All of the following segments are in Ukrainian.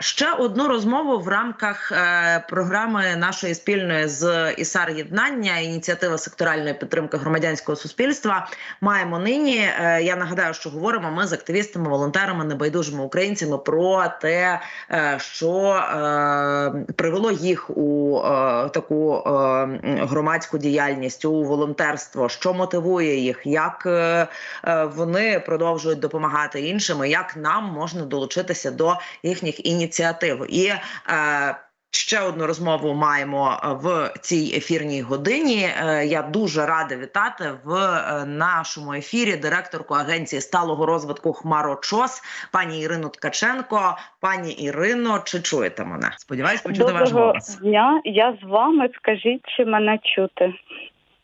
Ще одну розмову в рамках е, програми нашої спільної з ІСАР єднання ініціатива секторальної підтримки громадянського суспільства. Маємо нині. Е, я нагадаю, що говоримо ми з активістами, волонтерами, небайдужими українцями про те, е, що привело їх у таку громадську діяльність у волонтерство, що мотивує їх, як вони продовжують допомагати іншим, як нам можна долучитися до їхніх ініціатив. І е, ще одну розмову маємо в цій ефірній годині. Е, я дуже рада вітати в е, нашому ефірі директорку агенції сталого розвитку Хмарочос, пані Ірину Ткаченко. Пані Ірино, чи чуєте мене? Сподіваюсь, почути ваш голос. дня. Я з вами. Скажіть, чи мене чути?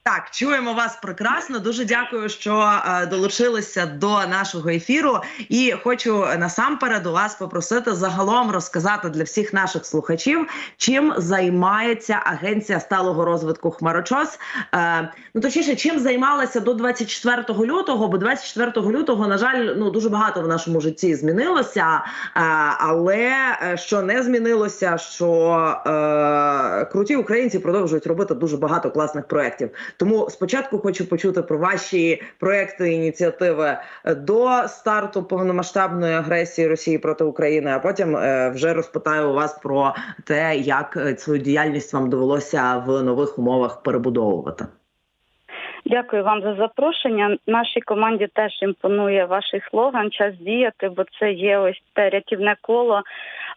Так, чуємо вас прекрасно. Дуже дякую, що е, долучилися до нашого ефіру. І хочу насамперед у вас попросити загалом розказати для всіх наших слухачів, чим займається агенція сталого розвитку Хмарочос. Е, ну точніше, чим займалася до 24 лютого, бо 24 лютого, на жаль, ну дуже багато в нашому житті змінилося. Е, але що не змінилося, що круті українці продовжують робити дуже багато класних проєктів. Тому спочатку хочу почути про ваші проекти ініціативи до старту повномасштабної агресії Росії проти України. А потім е, вже розпитаю вас про те, як е, свою діяльність вам довелося в нових умовах перебудовувати. Дякую вам за запрошення. Нашій команді теж імпонує ваш слоган Час діяти, бо це є ось те рятівне коло,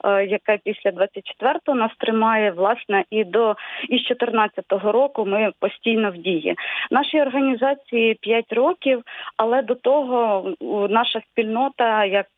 яке після 24-го нас тримає. Власне, і до із 14-го року ми постійно в дії. Нашій організації 5 років, але до того наша спільнота як е,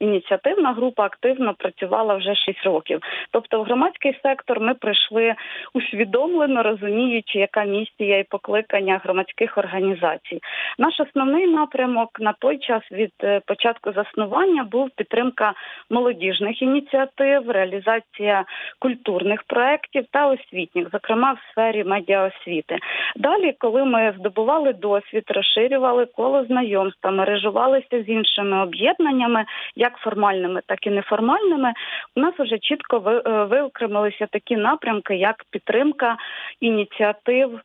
ініціативна група активно працювала вже 6 років. Тобто, в громадський сектор ми прийшли усвідомлено розуміючи, яка місія і покликання громадських організацій. Наш основний напрямок на той час від е, початку заснування був підтримка молодіжних ініціатив, реалізація культурних проєктів та освітніх, зокрема в сфері медіаосвіти. Далі, коли ми здобували досвід, розширювали коло знайомства, мережувалися з іншими об'єднаннями, як формальними, так і неформальними, у нас вже чітко е, виокремилися такі напрямки, як підтримка ініціатив.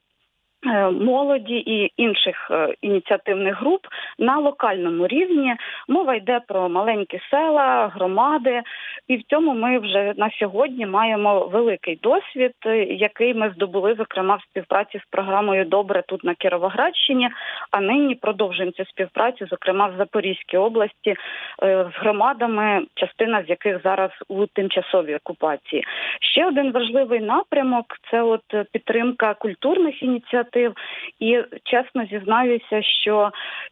Е, Молоді і інших е, ініціативних груп на локальному рівні мова йде про маленькі села, громади, і в цьому ми вже на сьогодні маємо великий досвід, е, який ми здобули, зокрема в співпраці з програмою Добре тут на Кіровоградщині. А нині продовжуємо цю співпрацю, зокрема в Запорізькій області, з громадами, частина з яких зараз у тимчасовій окупації. Ще один важливий напрямок це от підтримка культурних ініціатив. І чесно зізнаюся, що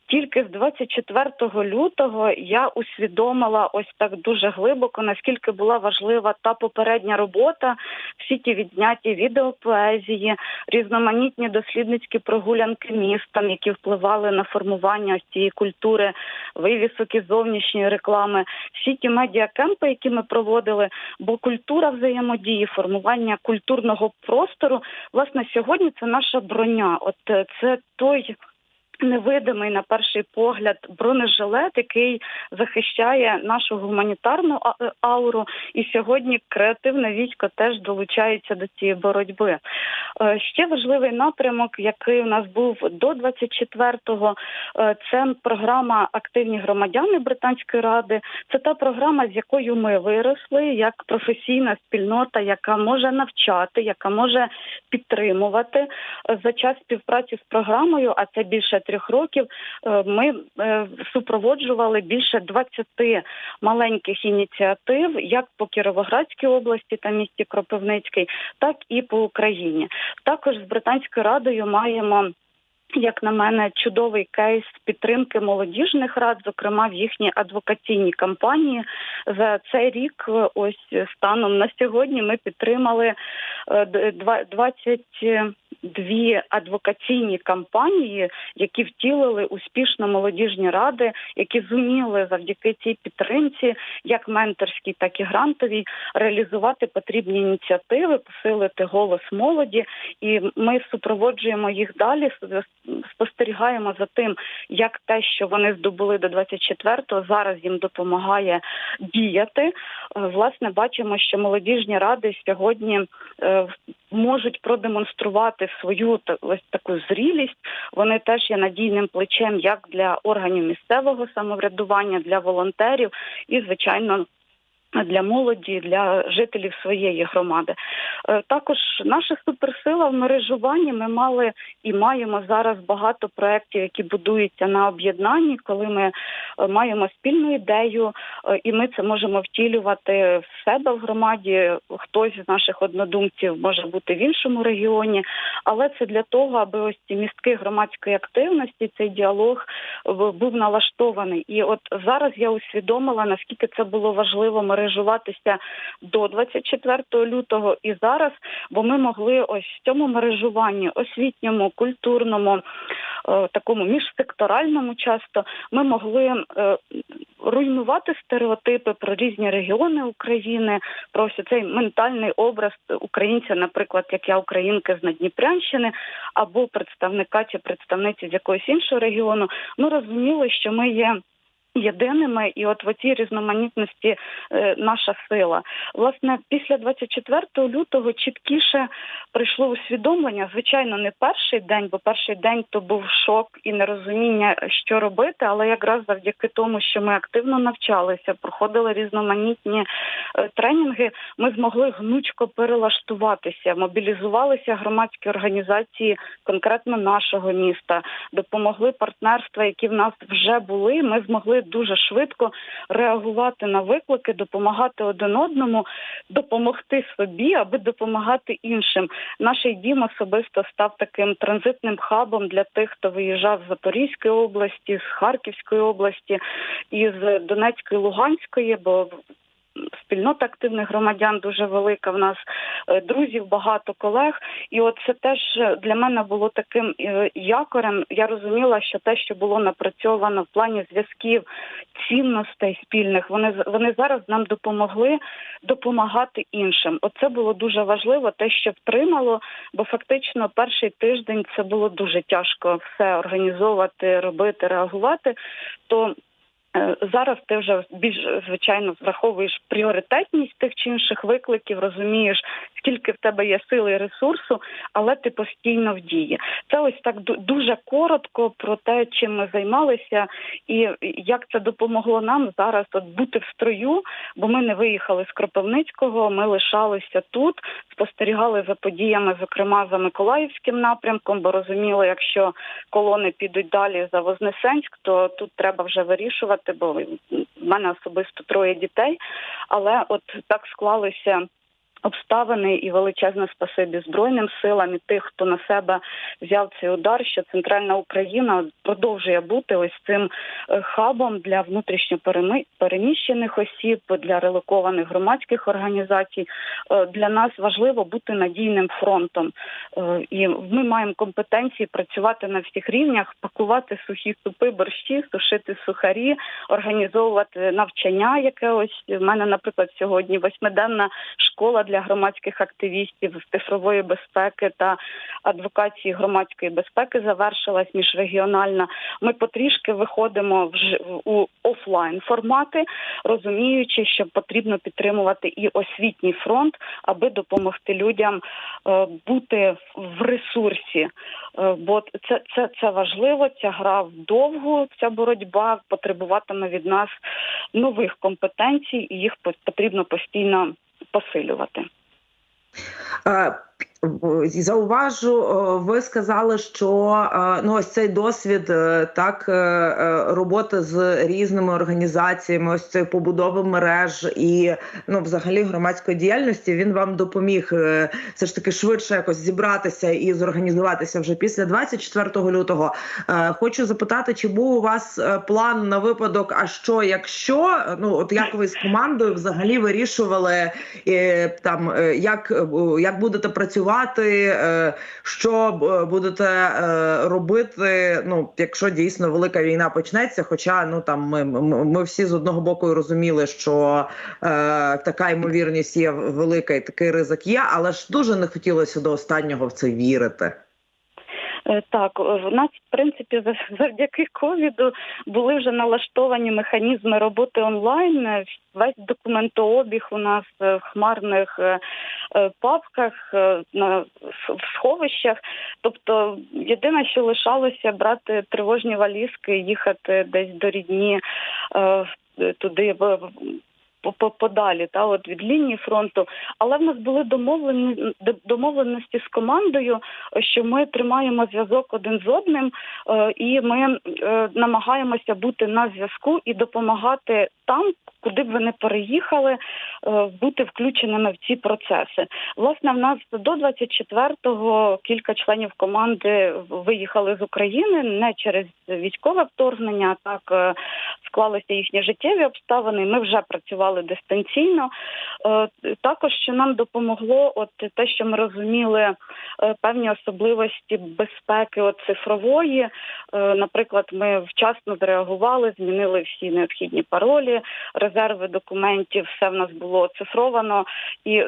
тільки з 24 лютого я усвідомила ось так дуже глибоко, наскільки була важлива та попередня робота, всі ті відзняті відеопоезії, різноманітні дослідницькі прогулянки містом, які впливали на формування ось цієї культури, вивісок і зовнішньої реклами, всі ті медіакемпи, які ми проводили, бо культура взаємодії, формування культурного простору, власне, сьогодні це наша броня. От е, це той. Невидимий на перший погляд бронежилет, який захищає нашу гуманітарну е, ауру, і сьогодні креативне військо теж долучається до цієї боротьби. Е, Ще важливий напрямок, який у нас був до 24-го, е, це програма Активні громадяни Британської ради. Це та програма, з якою ми виросли, як професійна спільнота, яка може навчати, яка може підтримувати за час співпраці з програмою. А це більше трьох років. е, Ми е, супроводжували більше 20 маленьких ініціатив, як по Кіровоградській області та місті Кропивницький, так і по Україні. Також з британською радою маємо. Як на мене, чудовий кейс підтримки молодіжних рад, зокрема в їхній адвокаційній кампанії. За цей рік, е, ось станом на сьогодні, ми підтримали е, 20 дві адвокаційні кампанії, які втілили успішно молодіжні ради, які зуміли завдяки цій підтримці, як менторській, так і грантовій, реалізувати потрібні ініціативи, посилити голос молоді, і ми супроводжуємо їх далі. спостерігаємо за тим, як те, що вони здобули до 24-го, зараз їм допомагає діяти. Е, Власне, бачимо, що молодіжні ради сьогодні е, можуть продемонструвати свою та- ось таку зрілість. Вони теж є надійним плечем як для органів місцевого самоврядування, для волонтерів і, звичайно. Для молоді, для жителів своєї громади, Е, також наша суперсила в мережуванні. Ми мали і маємо зараз багато проєктів, які будуються на об'єднанні, коли ми е, маємо спільну ідею, е, і ми це можемо втілювати в себе в громаді. Хтось з наших однодумців може бути в іншому регіоні, але це для того, аби ось ці містки громадської активності, цей діалог був налаштований. І от зараз я усвідомила наскільки це було важливо мережуватися до 24 лютого і зараз, бо ми могли ось в цьому мережуванні освітньому, культурному, е, такому міжсекторальному часто ми могли е, руйнувати стереотипи про різні регіони України, про ось цей ментальний образ українця, наприклад, як я українка з Надніпрянщини, або представника чи представниці з якогось іншого регіону. Ми розуміли, що ми є. Єдиними, і от в цій різноманітності е, наша сила. Власне, після 24 лютого чіткіше прийшло усвідомлення. Звичайно, не перший день, бо перший день то був шок і нерозуміння, що робити. Але якраз завдяки тому, що ми активно навчалися, проходили різноманітні е, тренінги, ми змогли гнучко перелаштуватися, мобілізувалися громадські організації конкретно нашого міста, допомогли партнерства, які в нас вже були. Ми змогли дуже швидко реагувати на виклики, допомагати один одному, допомогти собі, аби допомагати іншим. Наш дім особисто став таким транзитним хабом для тих, хто виїжджав з Запорізької області, з Харківської області і з Донецької, Луганської, бо спільнота активних громадян дуже велика. В нас е, друзів багато колег, і от це теж для мене було таким е, якорем. Я розуміла, що те, що було напрацьовано в плані зв'язків, цінностей спільних, вони вони зараз нам допомогли допомагати іншим. Оце було дуже важливо, те, що втримало, бо фактично перший тиждень це було дуже тяжко все організовувати, робити, реагувати. То Зараз ти вже більш звичайно враховуєш пріоритетність тих чи інших викликів, розумієш, скільки в тебе є сили і ресурсу, але ти постійно в дії. Це ось так дуже коротко про те, чим ми займалися, і як це допомогло нам зараз от бути в строю, бо ми не виїхали з Кропивницького, ми лишалися тут, спостерігали за подіями, зокрема за Миколаївським напрямком, бо розуміли, якщо колони підуть далі за Вознесенськ, то тут треба вже вирішувати, бо в мене особисто троє дітей. Але от так склалися. Обставини і величезне спасибі збройним силам і тих, хто на себе взяв цей удар, що центральна Україна продовжує бути ось цим е, хабом для внутрішньо переміщених осіб, для релокованих громадських організацій. Е, Для нас важливо бути надійним фронтом, Е, і ми маємо компетенції працювати на всіх рівнях, пакувати сухі супи, борщі, сушити сухарі, організовувати навчання. Яке ось в мене, наприклад, сьогодні восьмиденна школа для громадських активістів з цифрової безпеки та адвокації громадської безпеки завершилась міжрегіональна. Ми потрішки виходимо в у офлайн формати, розуміючи, що потрібно підтримувати і освітній фронт, аби допомогти людям е, бути в ресурсі. Е, Бо це, це, це важливо. Ця гра вдовгу, ця боротьба потребуватиме від нас нових компетенцій, і їх по- потрібно постійно посилювати. Зауважу, е, ви сказали, що е, ну ось цей досвід е, так роботи з різними організаціями, ось цієї побудови мереж і ну, взагалі громадської діяльності він вам допоміг все ж таки швидше якось зібратися і зорганізуватися вже після 24 лютого. Хочу запитати, чи був у вас план на випадок, а що якщо ну от як ви з командою взагалі вирішували там як, як будете працювати працювати? Е, що будете е, робити? Ну, якщо дійсно велика війна почнеться? Хоча ну там ми, ми всі з одного боку розуміли, що е, така ймовірність є велика, і такий ризик є, але ж дуже не хотілося до останнього в це вірити. Е, Так, е, в нас в принципі за- завдяки ковіду були вже налаштовані механізми роботи онлайн. Е, Весь документообіг у нас в хмарних папках в сховищах. Тобто, єдине, що лишалося брати тривожні валізки, їхати десь до рідні туди подалі, та от від лінії фронту. Але в нас були домовлені домовленості з командою, що ми тримаємо зв'язок один з одним, е, і ми е, намагаємося бути на зв'язку і допомагати там, куди б ви не переїхали, е, бути включеними в ці процеси. Власне, в нас до 24-го кілька членів команди виїхали з України не через військове вторгнення, а так склалися їхні життєві обставини. Ми вже працювали дистанційно. Е, Також що нам допомогло, от те, що ми розуміли е, певні особливості безпеки от цифрової. Е, Наприклад, ми вчасно зреагували, змінили всі необхідні паролі, резерви документів, все в нас було оцифровано. І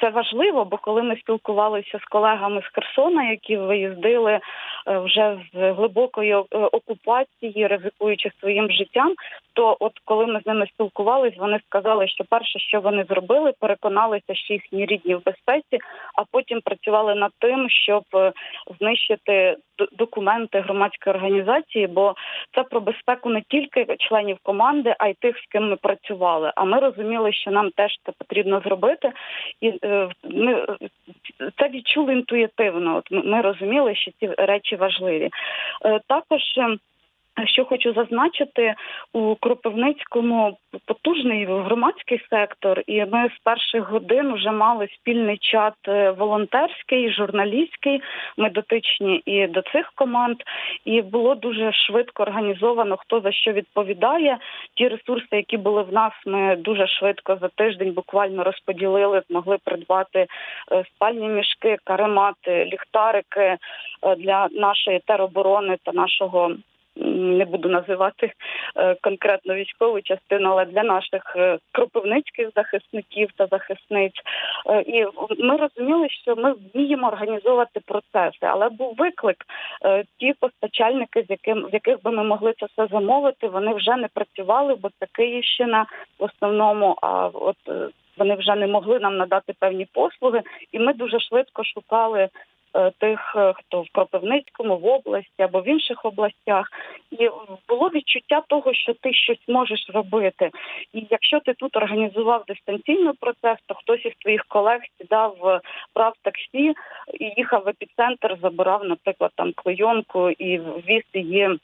це важливо, бо коли ми спілкувалися з колегами з Херсона, які виїздили вже з глибокої е, окупації, ризикуючи своїм життям, то от коли ми з ними спілкувались, вони сказали, що перше, що вони зробили, переконалися, що їхні рідні в безпеці, а потім працювали над тим, щоб е, знищити документи громадської організації, бо це про безпеку не тільки членів команди, а й тих, з ким ми працювали. А ми розуміли, що нам теж це потрібно зробити, і е, ми е, це відчули інтуїтивно. От ми розуміли, що ці речі важливі. Е, Також. Що хочу зазначити, у Кропивницькому потужний громадський сектор, і ми з перших годин вже мали спільний чат е, волонтерський, журналістський. Ми дотичні і до цих команд, і було дуже швидко організовано, хто за що відповідає. Ті ресурси, які були в нас, ми дуже швидко за тиждень буквально розподілили, змогли придбати е, спальні мішки, каремати, ліхтарики е, для нашої тероборони та нашого не буду називати е, конкретно військову частину, але для наших е, кропивницьких захисників та захисниць. Е, І ми розуміли, що ми вміємо організовувати процеси, але був виклик. Ті постачальники, з яким з яких би ми могли це все замовити, вони вже не працювали, бо це Київщина в основному. А от вони вже не могли нам надати певні послуги, і ми дуже швидко шукали тих, е, хто в Кропивницькому, в області або в інших областях. І було відчуття того, що ти щось можеш робити. І якщо ти тут організував дистанційний процес, то хтось із твоїх колег сідав, е, брав таксі і їхав в епіцентр, забирав, наприклад, там клейонку і віз її.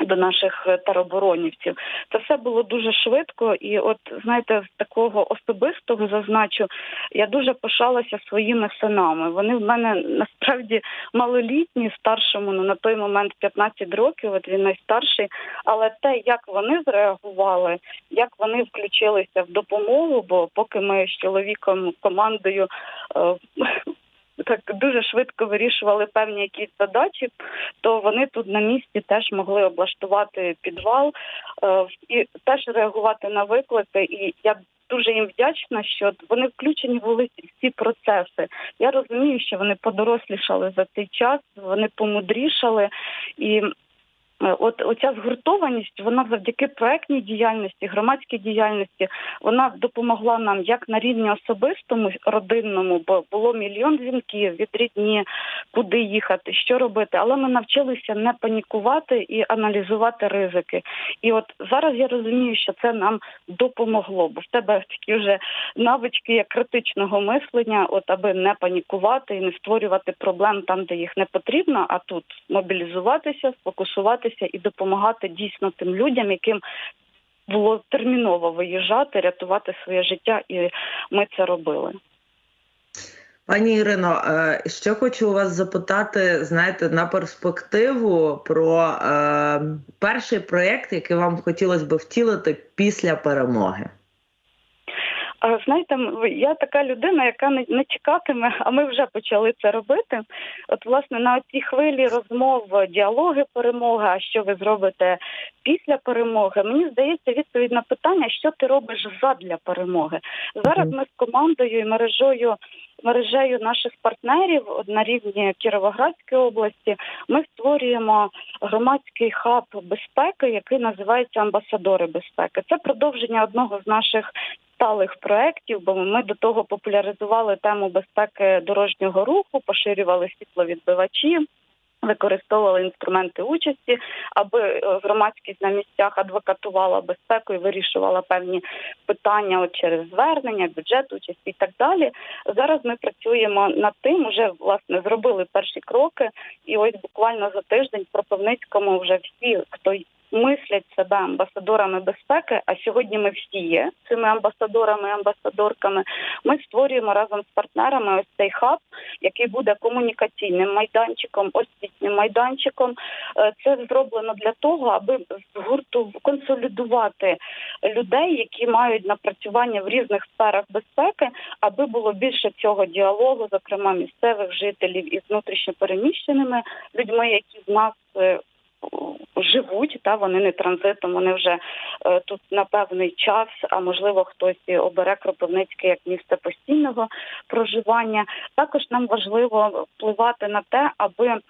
До наших е, тероборонівців це все було дуже швидко, і от знаєте, з такого особистого зазначу, я дуже пишалася своїми синами. Вони в мене насправді малолітні, старшому ну, на той момент 15 років. От він найстарший. Але те, як вони зреагували, як вони включилися в допомогу, бо поки ми з чоловіком командою. е, Так дуже швидко вирішували певні якісь задачі, то вони тут на місці теж могли облаштувати підвал е, і теж реагувати на виклики. І я дуже їм вдячна, що вони включені були в ці процеси. Я розумію, що вони подорослішали за цей час, вони помудрішали і. Е, От оця згуртованість, вона завдяки проектній діяльності, громадській діяльності, вона допомогла нам як на рівні особистому, родинному, бо було мільйон дзвінків від рідні, куди їхати, що робити. Але ми навчилися не панікувати і аналізувати ризики. І от зараз я розумію, що це нам допомогло, бо в тебе такі вже навички як критичного мислення, от аби не панікувати і не створювати проблем там, де їх не потрібно, а тут мобілізуватися, сфокусуватися і допомагати дійсно тим людям, яким було терміново виїжджати, рятувати своє життя, і ми це робили. Пані Ірино, е, ще хочу у вас запитати, знаєте, на перспективу про е, перший проєкт, який вам хотілося би втілити після перемоги. Знаєте, я така людина, яка не, чекатиме, а ми вже почали це робити. От, власне, на цій хвилі розмов, діалоги перемоги, а що ви зробите після перемоги, мені здається, відповідь на питання, що ти робиш задля перемоги. Зараз ми з командою і мережою. Мережею наших партнерів на рівні Кіровоградської області ми створюємо громадський хаб безпеки, який називається Амбасадори безпеки. Це продовження одного з наших сталих проєктів, бо ми до того популяризували тему безпеки дорожнього руху, поширювали світловідбивачі. Використовували інструменти участі, аби е, громадськість на місцях адвокатувала безпеку і вирішувала певні питання от через звернення, бюджет участі і так далі. Зараз ми працюємо над тим, вже власне зробили перші кроки, і ось буквально за тиждень в Кропивницькому вже всі, хто мислять себе амбасадорами безпеки, а сьогодні ми всі є цими амбасадорами, амбасадорками. Ми створюємо разом з партнерами ось цей хаб, який буде комунікаційним майданчиком, освітнім майданчиком. Е, Це зроблено для того, аби згурту консолідувати людей, які мають напрацювання в різних сферах безпеки, аби було більше цього діалогу, зокрема місцевих жителів із внутрішньопереміщеними людьми, які в нас. Е, Живуть та вони не транзитом, вони вже е, тут на певний час, а можливо хтось обере Кропивницьке як місце постійного проживання. Також нам важливо впливати на те, аби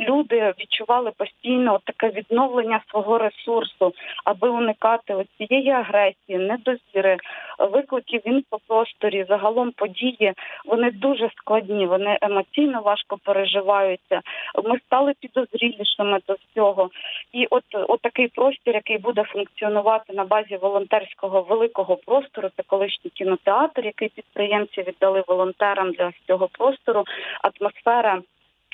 люди відчували постійно таке відновлення свого ресурсу, аби уникати цієї агресії, недовіри, викликів інфопросторі, загалом події. Вони дуже складні, вони емоційно важко переживаються. Ми стали підозрілішими до всього. І от, от такий простір, який буде функціонувати на базі волонтерського великого простору, це колишній кінотеатр, який підприємці віддали волонтерам для цього простору. Атмосфера.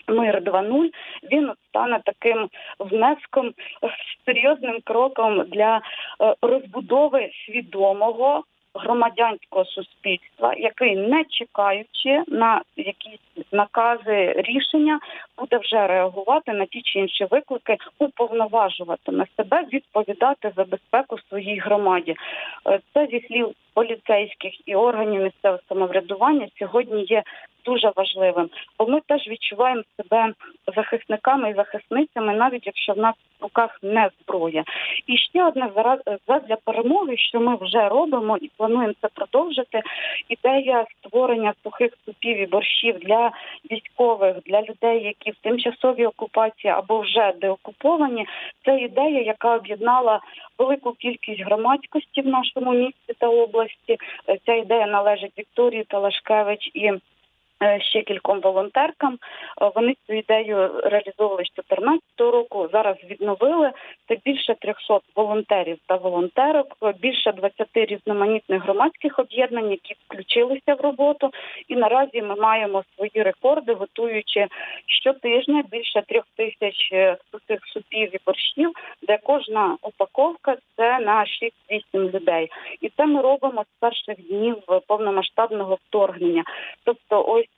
Мир 2.0, він стане таким внеском, серйозним кроком для е, розбудови свідомого громадянського суспільства, який, не чекаючи на якісь накази рішення, буде вже реагувати на ті чи інші виклики, уповноважуватиме себе відповідати за безпеку своїй громаді. Е, Це зі слів поліцейських і органів місцевого самоврядування сьогодні є дуже важливим, бо ми теж відчуваємо себе захисниками і захисницями, навіть якщо в нас в руках не зброя. І ще одне зараз для перемоги, що ми вже робимо і плануємо це продовжити. Ідея створення сухих супів і борщів для військових, для людей, які в тимчасовій окупації або вже деокуповані. Це ідея, яка об'єднала велику кількість громадськості в нашому місті та області. Е, Ця ідея належить Вікторії Талашкевич і ще кільком волонтеркам. Е, Вони цю ідею реалізовували з 2014 року. Зараз відновили це більше 300 волонтерів та волонтерок, е, більше 20 різноманітних громадських об'єднань, які включилися в роботу. І наразі ми маємо свої рекорди, готуючи щотижня більше трьох тисяч е, сухих супів і борщів, де кожна упаковка це на 6-8 людей. І це ми робимо з перших днів повномасштабного вторгнення. Тобто, ось е, е,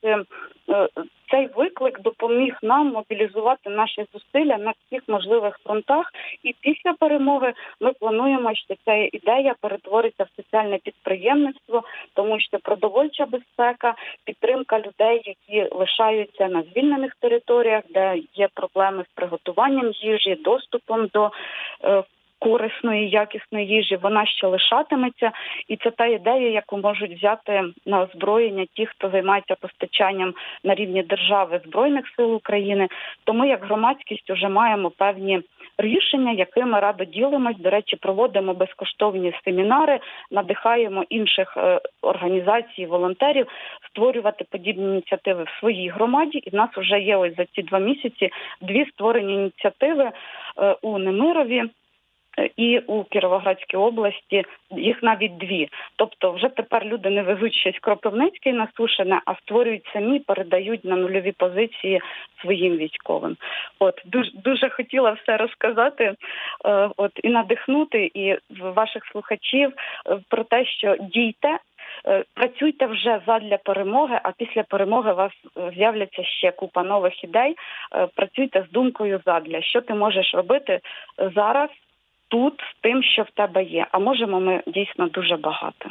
цей виклик допоміг нам мобілізувати наші зусилля на всіх можливих фронтах. І після перемоги ми плануємо, що ця ідея перетвориться в соціальне підприємництво, тому що продовольча безпека, підтримка людей, які лишаються на звільнених територіях, де є проблеми з приготуванням їжі, доступом до е, корисної, якісної їжі, вона ще лишатиметься, і це та ідея, яку можуть взяти на озброєння ті, хто займається постачанням на рівні держави збройних сил України. То ми, як громадськість, вже маємо певні рішення, якими радо ділимось. До речі, проводимо безкоштовні семінари, надихаємо інших е, організацій, волонтерів створювати подібні ініціативи в своїй громаді. І в нас вже є ось за ці два місяці дві створені ініціативи е, у Немирові. І у Кіровоградській області їх навіть дві. Тобто, вже тепер люди не везуть щось кропивницьке насушене, а створюють самі, передають на нульові позиції своїм військовим. От дуже дуже хотіла все розказати, е, от і надихнути і ваших слухачів е, про те, що дійте. е, Працюйте вже задля перемоги, а після перемоги у вас з'являться ще купа нових ідей. Працюйте з думкою задля, що ти можеш робити зараз, тут, з тим, що в тебе є. А можемо ми дійсно дуже багато.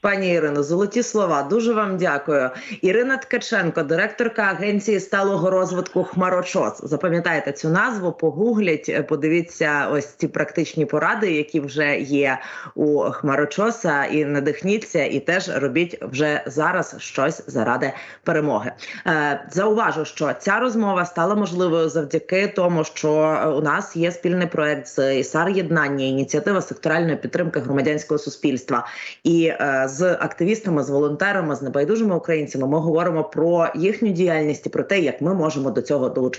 Пані Ірино, золоті слова. Дуже вам дякую. Ірина Ткаченко, директорка агенції сталого розвитку Хмарочос. Запам'ятайте цю назву, погугліть, е, подивіться ось ці практичні поради, які вже є у Хмарочоса, і надихніться, і теж робіть вже зараз щось заради перемоги. Е, Зауважу, що ця розмова стала можливою завдяки тому, що у нас є спільний проект з ІСАР єднання, ініціатива секторальної підтримки громадянського суспільства. І е, з активістами, з волонтерами, з небайдужими українцями ми говоримо про їхню діяльність і про те, як ми можемо до цього долучитися.